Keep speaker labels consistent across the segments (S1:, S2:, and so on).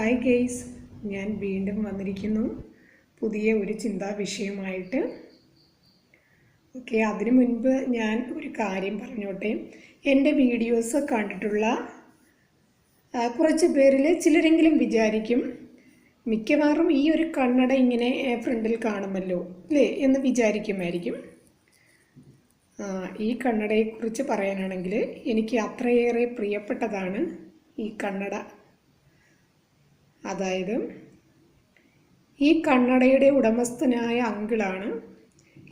S1: Hi guys ഞാൻ വീണ്ടും വന്നിരിക്കുന്നു. പുതിയ ഒരു ചിന്താ വിഷയമായിട്ട്. ഓക്കെ അതിനു മുൻപ് ഞാൻ ഒരു കാര്യം പറഞ്ഞോട്ടെ. എന്റെ വീഡിയോസ് കണ്ടിട്ടുള്ള കുറച്ച് പേരിൽ ചിലരെങ്കിലും വിചാരിക്കും മിക്കവാറും ഈ ഒരു കണ്ണട ഇങ്ങനെ ഫ്രണ്ടിൽ കാണുമല്ലോ അല്ലേ എന്ന് വിചാരിക്കുമായിരിക്കും. ഈ കണ്ണടയെക്കുറിച്ച് പറയാനാണെങ്കിൽ എനിക്ക് അത്രയേറെ പ്രിയപ്പെട്ടതാണ് ഈ കണ്ണട. അതായത് ഈ കണ്ണടയുടെ ഉടമസ്ഥനായ അങ്കിളാണ്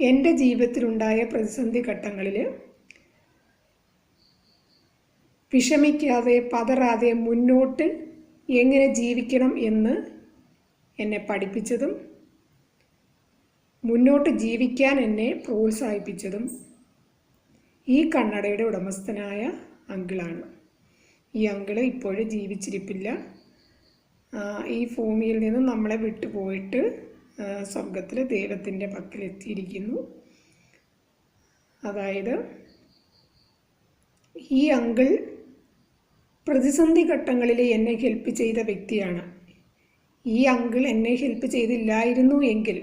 S1: എന്റെ ജീവിതത്തിലുണ്ടായ പ്രതിസന്ധി ഘട്ടങ്ങളിൽ വിഷമിക്കാതെ പതറാതെ മുന്നോട്ട് എങ്ങനെ ജീവിക്കണം എന്ന് എന്നെ പഠിപ്പിച്ചതും മുന്നോട്ട് ജീവിക്കാൻ എന്നെ പ്രോത്സാഹിപ്പിച്ചതും ഈ കണ്ണടയുടെ ഉടമസ്ഥനായ അങ്കിളാണ്. ഈ അങ്കിൾ ഇപ്പോഴും ജീവിച്ചിരിപ്പില്ല. ഈ ഭൂമിയിൽ നിന്ന് നമ്മളെ വിട്ടുപോയിട്ട് സ്വർഗത്തിൽ ദൈവത്തിന്റെ പക്കലെത്തിയിരിക്കുന്നു. അതായത് ഈ അങ്കിൾ പ്രതിസന്ധി ഘട്ടങ്ങളിൽ എന്നെ ഹെൽപ്പ് ചെയ്ത വ്യക്തിയാണ്. ഈ അങ്കിൾ എന്നെ ഹെൽപ്പ് ചെയ്തില്ലായിരുന്നു എങ്കിൽ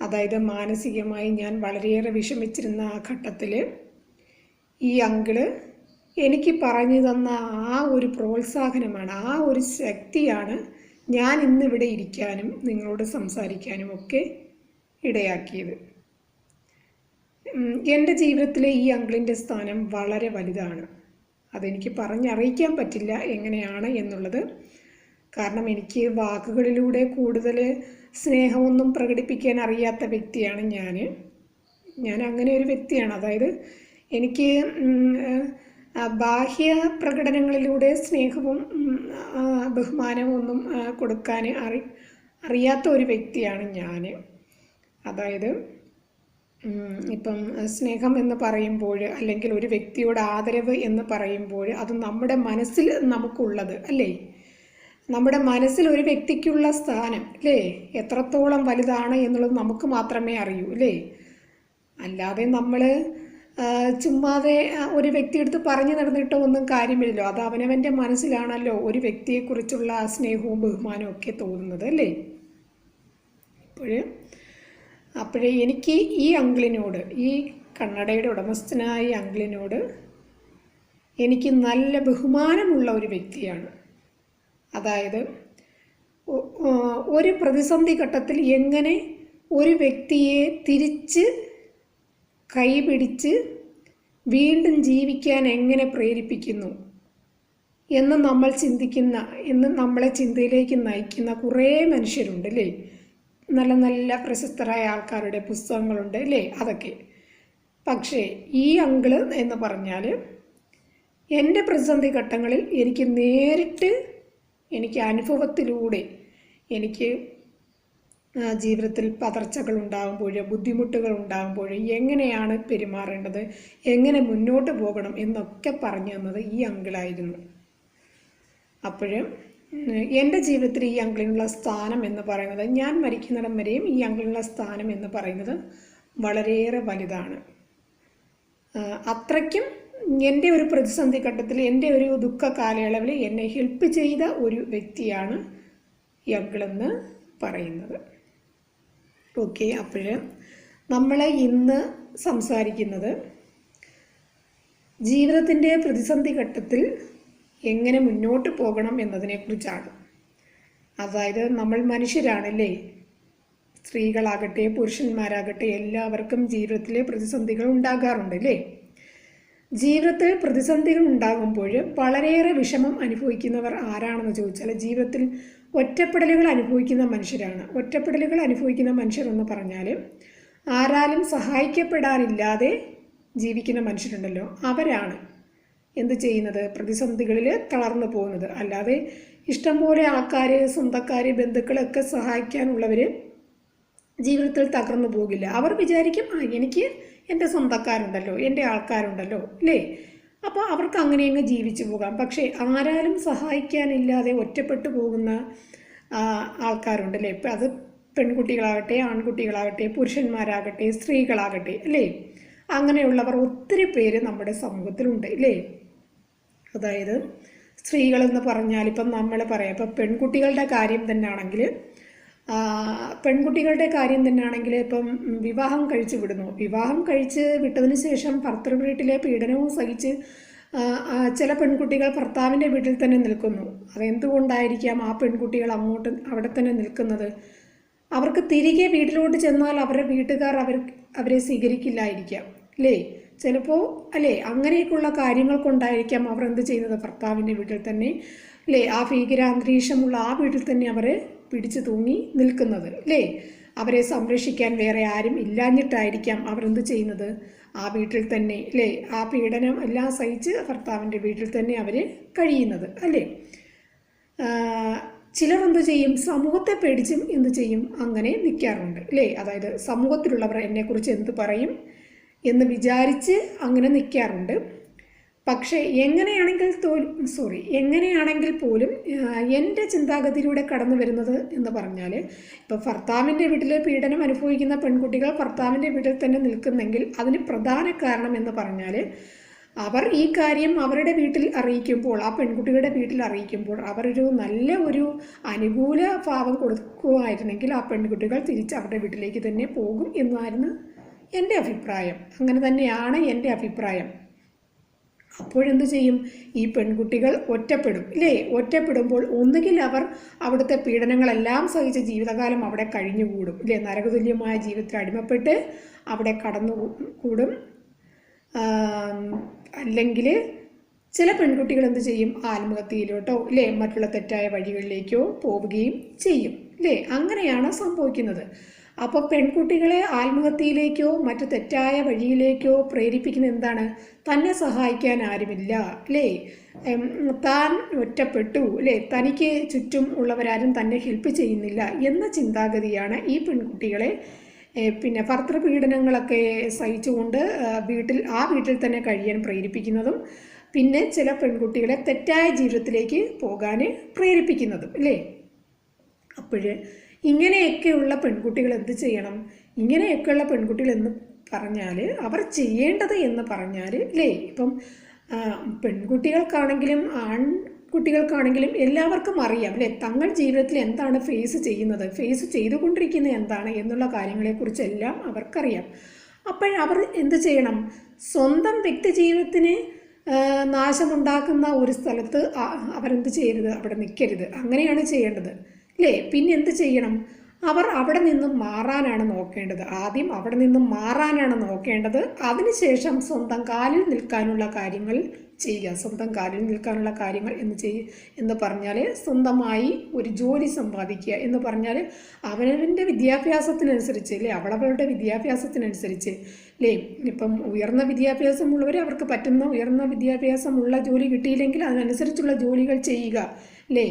S1: അതായത് മാനസികമായി ഞാൻ വളരെയേറെ വിഷമിച്ചിരുന്ന ആ ഘട്ടത്തിൽ ഈ അങ്കിൾ എനിക്ക് പറഞ്ഞു തന്ന ആ ഒരു പ്രോത്സാഹനമാണ് ആ ഒരു ശക്തിയാണ് ഞാൻ ഇന്നിവിടെ ഇരിക്കാനും നിങ്ങളോട് സംസാരിക്കാനും ഒക്കെ ഇടയാക്കിയത്. എന്റെ ജീവിതത്തിലെ ഈ അങ്കിളിന്റെ സ്ഥാനം വളരെ വലുതാണ്. അതെനിക്ക് പറഞ്ഞറിയിക്കാൻ പറ്റില്ല എങ്ങനെയാണ് എന്നുള്ളത്. കാരണം എനിക്ക് വാക്കുകളിലൂടെ കൂടുതൽ സ്നേഹമൊന്നും പ്രകടിപ്പിക്കാൻ അറിയാത്ത വ്യക്തിയാണ് ഞാൻ ഞാൻ അങ്ങനെ ഒരു വ്യക്തിയാണ്. അതായത് എനിക്ക് ബാഹ്യ പ്രകടനങ്ങളിലൂടെ സ്നേഹവും ബഹുമാനവും ഒന്നും കൊടുക്കാൻ അറി അറിയാത്ത ഒരു വ്യക്തിയാണ് ഞാൻ അതായത് ഇപ്പം സ്നേഹം എന്ന് പറയുമ്പോൾ അല്ലെങ്കിൽ ഒരു വ്യക്തിയുടെ ആദരവ് എന്ന് പറയുമ്പോൾ അത് നമ്മുടെ മനസ്സിൽ നമുക്കുള്ളത് അല്ലേ? നമ്മുടെ മനസ്സിൽ ഒരു വ്യക്തിക്കുള്ള സ്ഥാനം അല്ലേ? എത്രത്തോളം വലുതാണ് എന്നുള്ളത് നമുക്ക് മാത്രമേ അറിയൂ അല്ലേ? അല്ലാതെ നമ്മൾ ചുമ്മാതെ ഒരു വ്യക്തിയെടുത്ത് പറഞ്ഞു നടന്നിട്ടോ ഒന്നും കാര്യമില്ലല്ലോ. അത് അവനവന്റെ മനസ്സിലാണല്ലോ ഒരു വ്യക്തിയെക്കുറിച്ചുള്ള സ്നേഹവും ബഹുമാനവും ഒക്കെ തോന്നുന്നത് അല്ലേ? ഇപ്പോഴ് അപ്പോഴേ എനിക്ക് ഈ അങ്കിളിനോട് ഈ കണ്ണടയുടെ ഉടമസ്ഥനായ അങ്കിളിനോട് എനിക്ക് നല്ല ബഹുമാനമുള്ള ഒരു വ്യക്തിയാണ്. അതായത് ഒരു പ്രതിസന്ധി ഘട്ടത്തിൽ എങ്ങനെ ഒരു വ്യക്തിയെ തിരിച്ച് കൈപിടിച്ച് വീണ്ടും ജീവിക്കാൻ എങ്ങനെ പ്രേരിപ്പിക്കുന്നു എന്ന് നമ്മൾ ചിന്തിക്കുന്ന എന്ന് നമ്മളെ ചിന്തയിലേക്ക് നയിക്കുന്ന കുറേ മനുഷ്യരുണ്ട് അല്ലേ? നല്ല നല്ല പ്രശസ്തരായ ആൾക്കാരുടെ പുസ്തകങ്ങളുണ്ട് അല്ലേ? അതൊക്കെ. പക്ഷേ ഈ അങ്കിൾ എന്ന് പറഞ്ഞാൽ എന്റെ പ്രതിസന്ധി ഘട്ടങ്ങളിൽ എനിക്ക് നേരിട്ട് എനിക്ക് അനുഭവത്തിലൂടെ എനിക്ക് ജീവിതത്തിൽ പതർച്ചകൾ ഉണ്ടാകുമ്പോൾ ബുദ്ധിമുട്ടുകൾ ഉണ്ടാകുമ്പോൾ എങ്ങനെയാണ് പെരുമാറേണ്ടത് എങ്ങനെ മുന്നോട്ട് പോകണം എന്നൊക്കെ പറഞ്ഞു തന്നത് ഈ അങ്കിളായിരുന്നു. അപ്പോഴും എന്റെ ജീവിതത്തിൽ ഈ അങ്കിളിനുള്ള സ്ഥാനം എന്ന് പറയുന്നത് ഞാൻ മരിക്കുന്നിടം വരെയും ഈ അങ്കിളിനുള്ള സ്ഥാനം എന്ന് പറയുന്നത് വളരെയേറെ വലുതാണ്. അത്രയ്ക്കും എന്റെ ഒരു പ്രതിസന്ധി ഘട്ടത്തിൽ എന്റെ ഒരു ദുഃഖ കാലയളവിൽ എന്നെ ഹെൽപ്പ് ചെയ്ത ഒരു വ്യക്തിയാണ് ഈ അങ്കിളെന്ന് പറയുന്നത്. ഓക്കെ അപ്പോൾ നമ്മൾ ഇന്ന് സംസാരിക്കുന്നത് ജീവിതത്തിന്റെ പ്രതിസന്ധി ഘട്ടത്തിൽ എങ്ങനെ മുന്നോട്ട് പോകണം എന്നതിനെക്കുറിച്ചാണ്. അതായത് നമ്മൾ മനുഷ്യരാണല്ലേ? സ്ത്രീകളാകട്ടെ പുരുഷന്മാരാകട്ടെ എല്ലാവർക്കും ജീവിതത്തിലെ പ്രതിസന്ധികൾ ഉണ്ടാകാറുണ്ട് അല്ലേ ജീവിതത്തിൽ പ്രതിസന്ധികൾ ഉണ്ടാകുമ്പോൾ വളരെയേറെ വിഷമം അനുഭവിക്കുന്നവർ ആരാണെന്ന് ചോദിച്ചാൽ ജീവിതത്തിൽ ഒറ്റപ്പെടലുകൾ അനുഭവിക്കുന്ന മനുഷ്യരാണ്. ഒറ്റപ്പെടലുകൾ അനുഭവിക്കുന്ന മനുഷ്യർ എന്ന് പറഞ്ഞാൽ ആരാലും സഹായിക്കപ്പെടാനില്ലാതെ ജീവിക്കുന്ന മനുഷ്യരുണ്ടല്ലോ. അവരാണ് എന്ത് ചെയ്യുന്നത്? പ്രതിസന്ധികളിൽ തളർന്നു പോകുന്നത്. അല്ലാതെ ഇഷ്ടംപോലെ ആൾക്കാർ സ്വന്തക്കാർ ബന്ധുക്കളൊക്കെ സഹായിക്കാനുള്ളവർ ജീവിതത്തിൽ തകർന്നു പോകില്ല. അവർ വിചാരിക്കും ആ എനിക്ക് എന്റെ സ്വന്തക്കാരുണ്ടല്ലോ എന്റെ ആൾക്കാരുണ്ടല്ലോ അല്ലേ? അപ്പോൾ അവർക്ക് അങ്ങനെയങ്ങ് ജീവിച്ചു പോകാം. പക്ഷേ ആരാലും സഹായിക്കാനില്ലാതെ ഒറ്റപ്പെട്ടു പോകുന്ന ആൾക്കാരുണ്ട് അല്ലേ അത് പെൺകുട്ടികളാകട്ടെ ആൺകുട്ടികളാകട്ടെ പുരുഷന്മാരാകട്ടെ സ്ത്രീകളാകട്ടെ അല്ലേ? അങ്ങനെയുള്ളവർ ഒത്തിരി പേര് നമ്മുടെ സമൂഹത്തിലുണ്ട് അല്ലേ അതായത് സ്ത്രീകളെന്ന് പറഞ്ഞാൽ ഇപ്പം നമ്മൾ പറയാം ഇപ്പം പെൺകുട്ടികളുടെ കാര്യം തന്നെയാണെങ്കിൽ പെൺകുട്ടികളുടെ കാര്യം തന്നെയാണെങ്കിൽ ഇപ്പം വിവാഹം കഴിച്ച് വിടുന്നു. വിവാഹം കഴിച്ച് വിട്ടതിന് ശേഷം ഭർത്തൃ വീട്ടിലെ പീഡനവും സഹിച്ച് ചില പെൺകുട്ടികൾ ഭർത്താവിന്റെ വീട്ടിൽ തന്നെ നിൽക്കുന്നു. അതെന്തുകൊണ്ടായിരിക്കാം ആ പെൺകുട്ടികൾ അങ്ങോട്ട് അവിടെ തന്നെ നിൽക്കുന്നത്? അവർക്ക് തിരികെ വീട്ടിലോട്ട് ചെന്നാൽ അവരുടെ വീട്ടുകാർ അവർ അവരെ സ്വീകരിക്കില്ലായിരിക്കാം. അല്ലേ? ചിലപ്പോൾ അല്ലേ? അങ്ങനെയൊക്കെയുള്ള കാര്യങ്ങൾ കൊണ്ടായിരിക്കാം അവർ എന്ത് ചെയ്യുന്നത്? ഭർത്താവിന്റെ വീട്ടിൽ തന്നെ അല്ലേ? ആ ഭീകരാന്തരീക്ഷമുള്ള ആ വീട്ടിൽ തന്നെ അവർ പിടിച്ചു തൂങ്ങി നിൽക്കുന്നത് അല്ലേ അവരെ സംരക്ഷിക്കാൻ വേറെ ആരും ഇല്ലാഞ്ഞിട്ടായിരിക്കാം അവരെന്ത് ചെയ്യുന്നത്? ആ വീട്ടിൽ തന്നെ അല്ലേ ആ പീഡനം എല്ലാം സഹിച്ച് ഭർത്താവിന്റെ വീട്ടിൽ തന്നെ അവർ കഴിയുന്നത് അല്ലേ? ചിലർ എന്ത് ചെയ്യും? സമൂഹത്തെ പേടിച്ചും എന്ത് ചെയ്യും? അങ്ങനെ നിൽക്കാറുണ്ട് അല്ലേ അതായത് സമൂഹത്തിലുള്ളവർ എന്നെക്കുറിച്ച് എന്ത് പറയും എന്ന് വിചാരിച്ച് അങ്ങനെ നിൽക്കാറുണ്ട് പക്ഷേ എങ്ങനെയാണെങ്കിൽ സോറി എങ്ങനെയാണെങ്കിൽ പോലും എന്റെ ചിന്താഗതിയിലൂടെ കടന്നു വരുന്നത് എന്ന് പറഞ്ഞാൽ ഇപ്പോൾ ഭർത്താവിന്റെ വീട്ടിൽ പീഡനം അനുഭവിക്കുന്ന പെൺകുട്ടികൾ ഭർത്താവിന്റെ വീട്ടിൽ തന്നെ നിൽക്കുന്നെങ്കിൽ അതിന് പ്രധാന കാരണം എന്ന് പറഞ്ഞാൽ അവർ ഈ കാര്യം അവരുടെ വീട്ടിൽ അറിയിക്കുമ്പോൾ ആ പെൺകുട്ടികളുടെ വീട്ടിൽ അറിയിക്കുമ്പോൾ അവരൊരു നല്ല ഒരു അനുകൂല ഭാവം കൊടുക്കുമായിരുന്നെങ്കിൽ ആ പെൺകുട്ടികൾ തിരിച്ച് അവരുടെ വീട്ടിലേക്ക് തന്നെ പോകും എന്നായിരുന്നു എന്റെ അഭിപ്രായം. അങ്ങനെ തന്നെയാണ് എന്റെ അഭിപ്രായം. അപ്പോഴെന്ത് ചെയ്യും? ഈ പെൺകുട്ടികൾ ഒറ്റപ്പെടും. ഇല്ലേ? ഒറ്റപ്പെടുമ്പോൾ ഒന്നുകിൽ അവർ അവിടുത്തെ പീഡനങ്ങളെല്ലാം സഹിച്ച ജീവിതകാലം അവിടെ കഴിഞ്ഞുകൂടും. ഇല്ലേ? നരകതുല്യമായ ജീവിതത്തിൽ അടിമപ്പെട്ട് അവിടെ കടന്നു കൂടും അല്ലെങ്കിൽ ചില പെൺകുട്ടികൾ എന്ത് ചെയ്യും? ആത്മഹത്യയിലോട്ടോ ഇല്ലേ? മറ്റുള്ള തെറ്റായ വഴികളിലേക്കോ പോവുകയും ചെയ്യും. ഇല്ലേ? അങ്ങനെയാണ് സംഭവിക്കുന്നത്. അപ്പോൾ പെൺകുട്ടികളെ ആത്മഹത്യയിലേക്കോ മറ്റു തെറ്റായ വഴിയിലേക്കോ പ്രേരിപ്പിക്കുന്ന എന്താണ്? തന്നെ സഹായിക്കാൻ ആരുമില്ല അല്ലേ? താൻ ഒറ്റപ്പെട്ടു അല്ലേ? തനിക്ക് ചുറ്റും ഉള്ളവരാരും തന്നെ ഹെൽപ്പ് ചെയ്യുന്നില്ല എന്ന ചിന്താഗതിയാണ് ഈ പെൺകുട്ടികളെ പിന്നെ ഭർത്തൃപീഡനങ്ങളൊക്കെ സഹിച്ചുകൊണ്ട് വീട്ടിൽ ആ വീട്ടിൽ തന്നെ കഴിയാൻ പ്രേരിപ്പിക്കുന്നതും പിന്നെ ചില പെൺകുട്ടികളെ തെറ്റായ ജീവിതത്തിലേക്ക് പോകാൻ പ്രേരിപ്പിക്കുന്നതും അല്ലേ? അപ്പോൾ ഇങ്ങനെയൊക്കെയുള്ള പെൺകുട്ടികൾ എന്ത് ചെയ്യണം? ഇങ്ങനെയൊക്കെയുള്ള പെൺകുട്ടികൾ എന്ന് പറഞ്ഞാൽ അവർ ചെയ്യേണ്ടത് എന്ന് പറഞ്ഞാൽ അല്ലേ ഇപ്പം പെൺകുട്ടികൾക്കാണെങ്കിലും ആൺകുട്ടികൾക്കാണെങ്കിലും എല്ലാവർക്കും അറിയാം അല്ലേ തങ്ങൾ ജീവിതത്തിൽ എന്താണ് ഫേസ് ചെയ്യുന്നത്? ഫേസ് ചെയ്തുകൊണ്ടിരിക്കുന്നത് എന്താണ് എന്നുള്ള കാര്യങ്ങളെക്കുറിച്ചെല്ലാം അവർക്കറിയാം. അപ്പോഴവർ എന്ത് ചെയ്യണം? സ്വന്തം വ്യക്തി ജീവിതത്തിന് നാശമുണ്ടാക്കുന്ന ഒരു സ്ഥലത്ത് അവരെന്ത് ചെയ്യരുത്? അവിടെ നിൽക്കരുത്. അങ്ങനെയാണ് ചെയ്യേണ്ടത്. അല്ലേ പിന്നെ എന്ത് ചെയ്യണം? അവർ അവിടെ നിന്നും മാറാനാണ് നോക്കേണ്ടത്. ആദ്യം അവിടെ നിന്നും മാറാനാണ് നോക്കേണ്ടത്. അതിനുശേഷം സ്വന്തം കാലിൽ നിൽക്കാനുള്ള കാര്യങ്ങൾ ചെയ്യുക. സ്വന്തം കാലിൽ നിൽക്കാനുള്ള കാര്യങ്ങൾ എന്ന് ചെയ്യ എന്ന് പറഞ്ഞാൽ സ്വന്തമായി ഒരു ജോലി സമ്പാദിക്കുക എന്ന് പറഞ്ഞാൽ അവനവന്റെ വിദ്യാഭ്യാസത്തിനനുസരിച്ച് അല്ലേ അവളവളുടെ വിദ്യാഭ്യാസത്തിനനുസരിച്ച് അല്ലേ ഇപ്പം ഉയർന്ന വിദ്യാഭ്യാസമുള്ളവർ അവർക്ക് പറ്റുന്ന ഉയർന്ന വിദ്യാഭ്യാസമുള്ള ജോലി കിട്ടിയില്ലെങ്കിൽ അതിനനുസരിച്ചുള്ള ജോലികൾ ചെയ്യുക അല്ലേ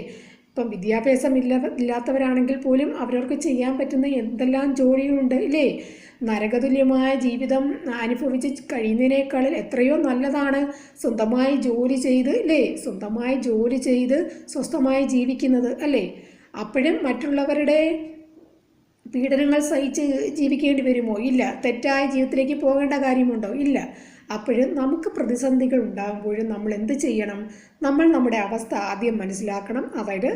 S1: ഇപ്പം വിദ്യാഭ്യാസം ഇല്ല ഇല്ലാത്തവരാണെങ്കിൽ പോലും അവരവർക്ക് ചെയ്യാൻ പറ്റുന്ന എന്തെല്ലാം ജോലികളുണ്ട് ഇല്ലേ? നരകതുല്യമായ ജീവിതം അനുഭവിച്ച് കഴിയുന്നതിനേക്കാളിൽ എത്രയോ നല്ലതാണ് സ്വന്തമായി ജോലി ചെയ്ത് അല്ലേ സ്വന്തമായി ജോലി ചെയ്ത് സ്വസ്ഥമായി ജീവിക്കുന്നത് അല്ലേ? അപ്പോഴും മറ്റുള്ളവരുടെ പീഡനങ്ങൾ സഹിച്ച് ജീവിക്കേണ്ടി വരുമോ? ഇല്ല. തെറ്റായ ജീവിതത്തിലേക്ക് പോകേണ്ട കാര്യമുണ്ടോ? ഇല്ല. അപ്പോഴും നമുക്ക് പ്രതിസന്ധികൾ ഉണ്ടാകുമ്പോഴും നമ്മൾ എന്ത് ചെയ്യണം? നമ്മൾ നമ്മുടെ അവസ്ഥ ആദ്യം മനസ്സിലാക്കണം. അതായത്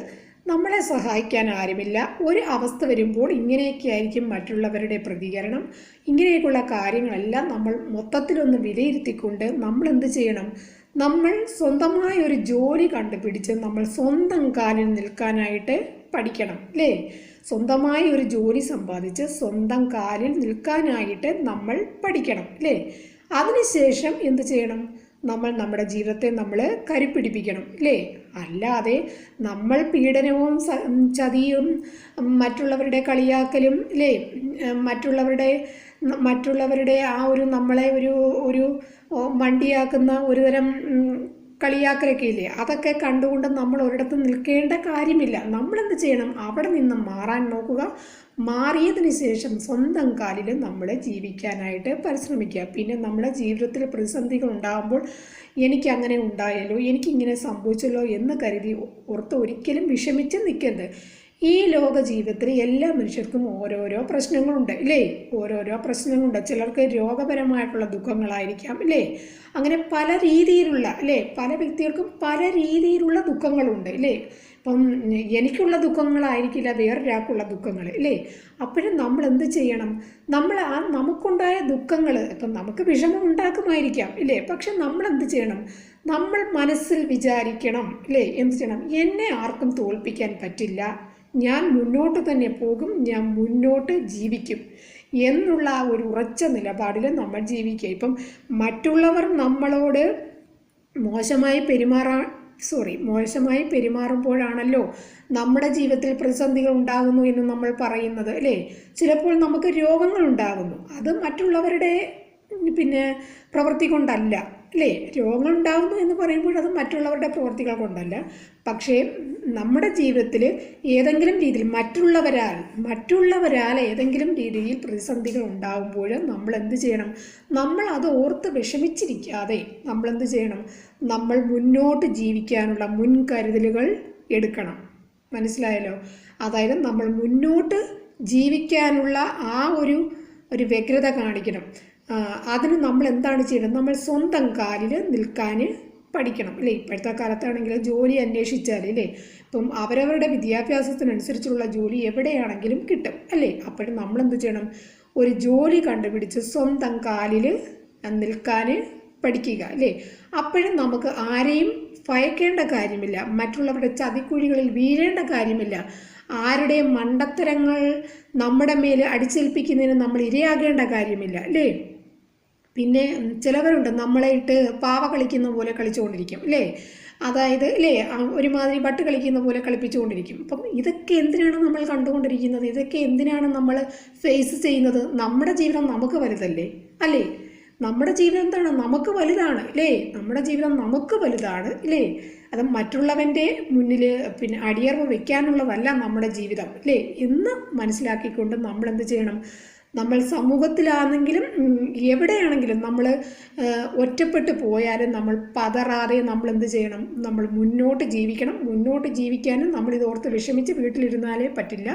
S1: നമ്മളെ സഹായിക്കാൻ ആരുമില്ല. ഒരു അവസ്ഥ വരുമ്പോൾ ഇങ്ങനെയൊക്കെ ആയിരിക്കും മറ്റുള്ളവരുടെ പ്രതികരണം. ഇങ്ങനെയൊക്കെയുള്ള കാര്യങ്ങളെല്ലാം നമ്മൾ മൊത്തത്തിലൊന്ന് വിലയിരുത്തിക്കൊണ്ട് നമ്മൾ എന്ത് ചെയ്യണം? നമ്മൾ സ്വന്തമായ ഒരു ജോലി കണ്ടുപിടിച്ച് നമ്മൾ സ്വന്തം കാലിൽ നിൽക്കാനായിട്ട് പഠിക്കണം അല്ലേ? സ്വന്തമായ ഒരു ജോലി സമ്പാദിച്ച് സ്വന്തം കാലിൽ നിൽക്കാനായിട്ട് നമ്മൾ പഠിക്കണം അല്ലേ? അതിനുശേഷം എന്ത് ചെയ്യണം? നമ്മൾ നമ്മുടെ ജീവിതത്തെ നമ്മൾ കരുപ്പിടിപ്പിക്കണം അല്ലേ അല്ലാതെ നമ്മൾ പീഡനവും ചതിയും മറ്റുള്ളവരുടെ കളിയാക്കലും അല്ലേ മറ്റുള്ളവരുടെ മറ്റുള്ളവരുടെ ആ ഒരു നമ്മളെ ഒരു ഒരു മണ്ടിയാക്കുന്ന ഒരുതരം കളിയാക്കലൊക്കെ ഇല്ലേ? അതൊക്കെ കണ്ടുകൊണ്ട് നമ്മൾ ഒരിടത്ത് നിൽക്കേണ്ട കാര്യമില്ല. നമ്മളെന്ത് ചെയ്യണം? അവിടെ നിന്ന് മാറാൻ നോക്കുക. മാറിയതിന് ശേഷം സ്വന്തം കാലിൽ നമ്മൾ ജീവിക്കാനായിട്ട് പരിശ്രമിക്കുക. പിന്നെ നമ്മുടെ ജീവിതത്തിൽ പ്രതിസന്ധികൾ ഉണ്ടാകുമ്പോൾ എനിക്ക് അങ്ങനെ ഉണ്ടായല്ലോ എനിക്കിങ്ങനെ സംഭവിച്ചല്ലോ എന്ന് കരുതി ഓർത്ത് ഒരിക്കലും വിഷമിച്ച് നിൽക്കരുത്. ഈ ലോക ജീവിതത്തിൽ എല്ലാ മനുഷ്യർക്കും ഓരോരോ പ്രശ്നങ്ങളുണ്ട് ഇല്ലേ? ഓരോരോ പ്രശ്നങ്ങളുണ്ട്. ചിലർക്ക് രോഗപരമായിട്ടുള്ള ദുഃഖങ്ങളായിരിക്കാം ഇല്ലേ? അങ്ങനെ പല രീതിയിലുള്ള അല്ലേ പല വ്യക്തികൾക്കും പല രീതിയിലുള്ള ദുഃഖങ്ങളുണ്ട് ഇല്ലേ? ഇപ്പം എനിക്കുള്ള ദുഃഖങ്ങളായിരിക്കില്ല വേറൊരാൾക്കുള്ള ദുഃഖങ്ങൾ അല്ലേ അപ്പോഴും നമ്മൾ എന്ത് ചെയ്യണം? നമ്മൾ ആ നമുക്കുണ്ടായ ദുഃഖങ്ങൾ ഇപ്പം നമുക്ക് വിഷമം ഉണ്ടാക്കുമായിരിക്കാം ഇല്ലേ? പക്ഷെ നമ്മൾ എന്ത് ചെയ്യണം? നമ്മൾ മനസ്സിൽ വിചാരിക്കണം അല്ലേ എന്ത് ചെയ്യണം? എന്നെ ആർക്കും തോൽപ്പിക്കാൻ പറ്റില്ല. ഞാൻ മുന്നോട്ട് തന്നെ പോകും ഞാൻ മുന്നോട്ട് ജീവിക്കും എന്നുള്ള ആ ഒരു ഉറച്ച നിലപാടിൽ നമ്മൾ ജീവിക്കുക. ഇപ്പം മറ്റുള്ളവർ നമ്മളോട് മോശമായി പെരുമാറാ സോറി മോശമായി പെരുമാറുമ്പോഴാണല്ലോ നമ്മുടെ ജീവിതത്തിൽ പ്രതിസന്ധികൾ ഉണ്ടാകുന്നു എന്ന് നമ്മൾ പറയുന്നത് അല്ലേ? ചിലപ്പോൾ നമുക്ക് രോഗങ്ങൾ ഉണ്ടാകുന്നു. അത് മറ്റുള്ളവരുടെ പിന്നെ പ്രവൃത്തി കൊണ്ടല്ല അല്ലേ? രോഗങ്ങൾ ഉണ്ടാകുന്നു എന്ന് പറയുമ്പോൾ അത് മറ്റുള്ളവരുടെ പ്രവൃത്തികൾ കൊണ്ടല്ല. പക്ഷേ നമ്മുടെ ജീവിതത്തിൽ ഏതെങ്കിലും രീതിയിൽ മറ്റുള്ളവരാൽ മറ്റുള്ളവരാൽ ഏതെങ്കിലും രീതിയിൽ പ്രതിസന്ധികൾ ഉണ്ടാകുമ്പോൾ നമ്മൾ എന്ത് ചെയ്യണം? നമ്മൾ അത് ഓർത്ത് വിഷമിച്ചിരിക്കാതെ നമ്മൾ എന്ത് ചെയ്യണം? നമ്മൾ മുന്നോട്ട് ജീവിക്കാനുള്ള മുൻകരുതലുകൾ എടുക്കണം. മനസ്സിലായല്ലോ? അതായത് നമ്മൾ മുന്നോട്ട് ജീവിക്കാനുള്ള ആ ഒരു ഒരു വ്യഗ്രത കാണിക്കണം. അതിന് നമ്മൾ എന്താണ് ചെയ്യണം നമ്മൾ സ്വന്തം കാലിൽ നിൽക്കാൻ പഠിക്കണം അല്ലേ? ഇപ്പോഴത്തെ കാലത്താണെങ്കിൽ ജോലി അന്വേഷിച്ചാൽ അല്ലേ? ഇപ്പം അവരവരുടെ വിദ്യാഭ്യാസത്തിനനുസരിച്ചുള്ള ജോലി എവിടെയാണെങ്കിലും കിട്ടും അല്ലേ? അപ്പോഴും നമ്മൾ എന്ത് ചെയ്യണം? ഒരു ജോലി കണ്ടുപിടിച്ച് സ്വന്തം കാലിൽ നിൽക്കാൻ പഠിക്കുക അല്ലേ? അപ്പോഴും നമുക്ക് ആരെയും ഭയക്കേണ്ട കാര്യമില്ല. മറ്റുള്ളവരുടെ ചതിക്കുഴികളിൽ വീഴേണ്ട കാര്യമില്ല. ആരുടെയും മണ്ടത്തരങ്ങൾ നമ്മുടെ മേൽ അടിച്ചേൽപ്പിക്കുന്നതിന് നമ്മൾ ഇരയാകേണ്ട കാര്യമില്ല അല്ലേ? പിന്നെ ചിലവരുണ്ട് നമ്മളെ ഇട്ട് പാവ കളിക്കുന്ന പോലെ കളിച്ചുകൊണ്ടിരിക്കും അല്ലേ? അതായത് അല്ലേ? ഒരുമാതിരി ബട്ട് കളിക്കുന്ന പോലെ കളിപ്പിച്ചുകൊണ്ടിരിക്കും. അപ്പം ഇതൊക്കെ എന്തിനാണ് നമ്മൾ കണ്ടുകൊണ്ടിരിക്കുന്നത്? ഇതൊക്കെ എന്തിനാണ് നമ്മൾ ഫേസ് ചെയ്യുന്നത്? നമ്മുടെ ജീവിതം നമുക്ക് വലുതല്ലേ? അല്ലേ? നമ്മുടെ ജീവിതം എന്താണ്? നമുക്ക് വലുതാണ് അല്ലേ? നമ്മുടെ ജീവിതം നമുക്ക് വലുതാണ് അല്ലേ? അത് മറ്റുള്ളവന്റെ മുന്നിൽ പിന്നെ അടിയറവ് വെക്കാനുള്ളതല്ല നമ്മുടെ ജീവിതം അല്ലേ? എന്ന് മനസ്സിലാക്കിക്കൊണ്ട് നമ്മൾ എന്ത് ചെയ്യണം? നമ്മൾ സമൂഹത്തിലാണെങ്കിലും എവിടെയാണെങ്കിലും നമ്മൾ ഒറ്റപ്പെട്ട് പോയാലും നമ്മൾ പതറാതെ നമ്മൾ എന്ത് ചെയ്യണം? നമ്മൾ മുന്നോട്ട് ജീവിക്കണം. മുന്നോട്ട് ജീവിക്കാനും നമ്മൾ ഇതോർത്ത് വിഷമിച്ച് വീട്ടിലിരുന്നാലേ പറ്റില്ല.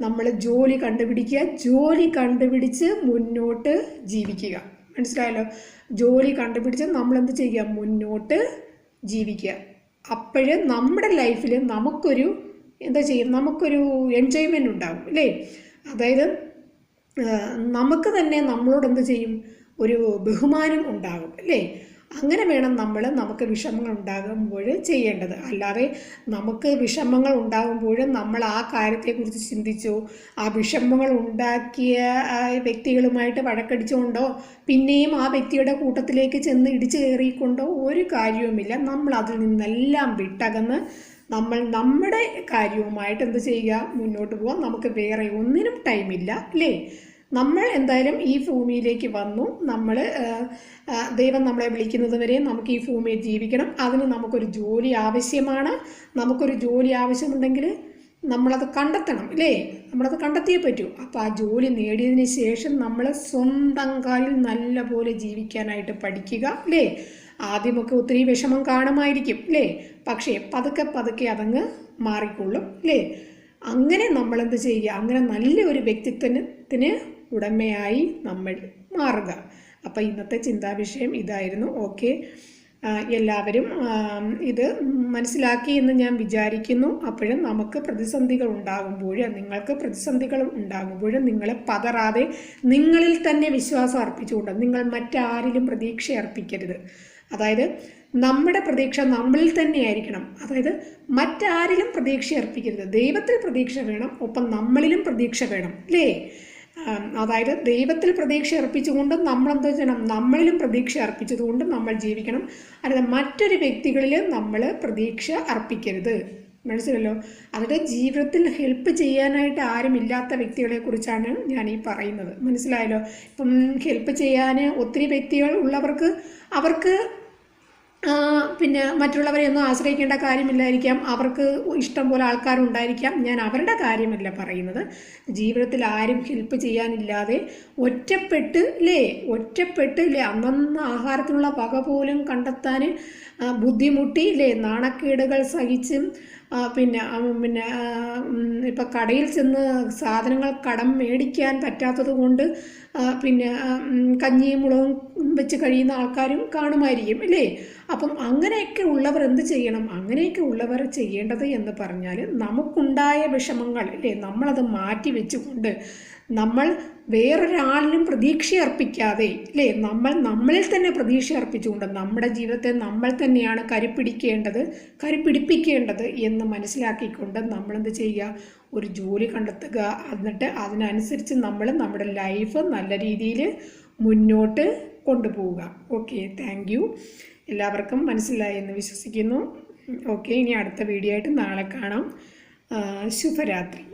S1: നമ്മൾ ജോലി കണ്ടുപിടിക്കുക. ജോലി കണ്ടുപിടിച്ച് മുന്നോട്ട് ജീവിക്കുക. മനസ്സിലായല്ലോ? ജോലി കണ്ടുപിടിച്ച് നമ്മൾ എന്ത് ചെയ്യുക? മുന്നോട്ട് ജീവിക്കുക. അപ്പോഴ് നമ്മുടെ ലൈഫിൽ നമുക്കൊരു എന്താ ചെയ്യും നമുക്കൊരു എൻജോയ്മെന്റ് ഉണ്ടാകും അല്ലേ? അതായത് നമുക്ക് തന്നെ നമ്മളോട് എന്ത് ചെയ്യും? ഒരു ബഹുമാനം ഉണ്ടാകും അല്ലേ? അങ്ങനെ വേണം നമ്മൾ നമുക്ക് വിഷമങ്ങൾ ഉണ്ടാകുമ്പോൾ ചെയ്യേണ്ടത്. അല്ലാതെ നമുക്ക് വിഷമങ്ങൾ ഉണ്ടാകുമ്പോൾ നമ്മൾ ആ കാര്യത്തെക്കുറിച്ച് ചിന്തിച്ചോ ആ വിഷമങ്ങൾ ഉണ്ടാക്കിയ വ്യക്തികളുമായിട്ട് വഴക്കടിച്ചുകൊണ്ടോ പിന്നെയും ആ വ്യക്തിയുടെ കൂട്ടത്തിലേക്ക് ചെന്ന് ഇടിച്ചു കയറിക്കൊണ്ടോ ഒരു കാര്യവുമില്ല. നമ്മൾ അതിൽ നിന്നെല്ലാം വിട്ടകന്ന് നമ്മൾ നമ്മുടെ കാര്യവുമായിട്ട് എന്ത് ചെയ്യുക? മുന്നോട്ട് പോകാം നമുക്ക് വേറെ ഒന്നിനും ടൈമില്ല അല്ലേ? നമ്മൾ എന്തായാലും ഈ ഭൂമിയിലേക്ക് വന്നു. നമ്മൾ ദൈവം നമ്മളെ വിളിക്കുന്നത് വരെ നമുക്ക് ഈ ഭൂമിയിൽ ജീവിക്കണം. അതിന് നമുക്കൊരു ജോലി ആവശ്യമാണ്. നമുക്കൊരു ജോലി ആവശ്യമുണ്ടെങ്കിൽ നമ്മളത് കണ്ടെത്തണം അല്ലേ? നമ്മളത് കണ്ടെത്തിയേ പറ്റൂ. അപ്പോൾ ആ ജോലി നേടിയതിന് ശേഷം നമ്മൾ സ്വന്തം കാലിൽ നല്ലപോലെ ജീവിക്കാനായിട്ട് പഠിക്കുക അല്ലേ? ആദ്യമൊക്കെ ഒത്തിരി വിഷമം കാണുമായിരിക്കും അല്ലേ പക്ഷേ പതുക്കെ പതുക്കെ അതങ്ങ് മാറിക്കൊള്ളും അല്ലേ അങ്ങനെ നമ്മൾ എന്ത് ചെയ്യുക? അങ്ങനെ നല്ലൊരു വ്യക്തിത്വത്തിന് ഉടമയായി നമ്മൾ മാറുക. അപ്പോൾ ഇന്നത്തെ ചിന്താവിഷയം ഇതായിരുന്നു. ഓക്കെ. എല്ലാവരും ഇത് മനസ്സിലാക്കി എന്ന് ഞാൻ വിചാരിക്കുന്നു. അപ്പോഴും നമുക്ക് പ്രതിസന്ധികൾ ഉണ്ടാകുമ്പോൾ നിങ്ങൾക്ക് പ്രതിസന്ധികൾ ഉണ്ടാകുമ്പോൾ നിങ്ങളെ പതറാതെ നിങ്ങളിൽ തന്നെ വിശ്വാസം അർപ്പിച്ചുകൊണ്ട് നിങ്ങൾ മറ്റാരിലും പ്രതീക്ഷ അർപ്പിക്കരുത് അതായത് നമ്മുടെ പ്രതീക്ഷ നമ്മളിൽ തന്നെയായിരിക്കണം അതായത് മറ്റാരിലും പ്രതീക്ഷ അർപ്പിക്കരുത്. ദൈവത്തിൽ പ്രതീക്ഷ വേണം ഒപ്പം നമ്മളിലും പ്രതീക്ഷ വേണം. അല്ലേ അതായത് ദൈവത്തിൽ പ്രതീക്ഷ അർപ്പിച്ചുകൊണ്ട് നമ്മൾ എന്താ ചെയ്യണം? നമ്മളിലും പ്രതീക്ഷ അർപ്പിച്ചതുകൊണ്ട് നമ്മൾ ജീവിക്കണം. അതായത് മറ്റൊരു വ്യക്തികളിൽ നമ്മൾ പ്രതീക്ഷ അർപ്പിക്കരുത്. മനസ്സിലല്ലോ? അവരുടെ ജീവിതത്തിൽ ഹെൽപ്പ് ചെയ്യാനായിട്ട് ആരും ഇല്ലാത്ത വ്യക്തികളെ കുറിച്ചാണ് ഞാൻ ഈ പറയുന്നത്. മനസ്സിലായല്ലോ? ഇപ്പം ഹെൽപ്പ് ചെയ്യാൻ ഒത്തിരി വ്യക്തികൾ ഉള്ളവർക്ക് അവർക്ക് പിന്നെ മറ്റുള്ളവരെ ഒന്നും ആശ്രയിക്കേണ്ട കാര്യമില്ലായിരിക്കാം. അവർക്ക് ഇഷ്ടം പോലെ ആൾക്കാരുണ്ടായിരിക്കാം. ഞാൻ അവരുടെ കാര്യമല്ല പറയുന്നത്. ജീവിതത്തിൽ ആരും ഹെൽപ്പ് ചെയ്യാനില്ലാതെ ഒറ്റപ്പെട്ട് ലേ ഒറ്റപ്പെട്ട് ലേ അന്നന്ന് ആഹാരത്തിനുള്ള വക പോലും കണ്ടെത്താൻ ബുദ്ധിമുട്ടി ലേ നാണക്കേടുകൾ സഹിച്ചും പിന്നെ പിന്നെ ഇപ്പം കടയിൽ ചെന്ന് സാധനങ്ങൾ കടം മേടിക്കാൻ പറ്റാത്തത് കൊണ്ട് പിന്നെ കഞ്ഞിയും മുളകും വെച്ച് കഴിയുന്ന ആൾക്കാരും കാണുമായിരിക്കും അല്ലേ? അപ്പം അങ്ങനെയൊക്കെ ഉള്ളവർ എന്ത് ചെയ്യണം? അങ്ങനെയൊക്കെ ഉള്ളവർ ചെയ്യേണ്ടത് എന്ന് പറഞ്ഞാൽ നമുക്കുണ്ടായ വിഷമങ്ങൾ അല്ലേ? നമ്മളത് മാറ്റി വെച്ചുകൊണ്ട് നമ്മൾ വേറൊരാളിനും പ്രതീക്ഷ അർപ്പിക്കാതെ അല്ലേ നമ്മൾ നമ്മളിൽ തന്നെ പ്രതീക്ഷ അർപ്പിച്ചുകൊണ്ട് നമ്മുടെ ജീവിതത്തെ നമ്മൾ തന്നെയാണ് കരുപ്പിടിക്കേണ്ടത് കരുപ്പിടിപ്പിക്കേണ്ടത് എന്ന് മനസ്സിലാക്കിക്കൊണ്ട് നമ്മളെന്ത് ചെയ്യുക? ഒരു ജോലി കണ്ടെത്തുക. എന്നിട്ട് അതിനനുസരിച്ച് നമ്മൾ നമ്മുടെ ലൈഫ് നല്ല രീതിയിൽ മുന്നോട്ട് കൊണ്ടുപോവുക. ഓക്കെ താങ്ക് എല്ലാവർക്കും മനസ്സിലായി എന്ന് വിശ്വസിക്കുന്നു. ഓക്കെ ഇനി അടുത്ത വീഡിയോ ആയിട്ട് നാളെ കാണാം. ശുഭരാത്രി.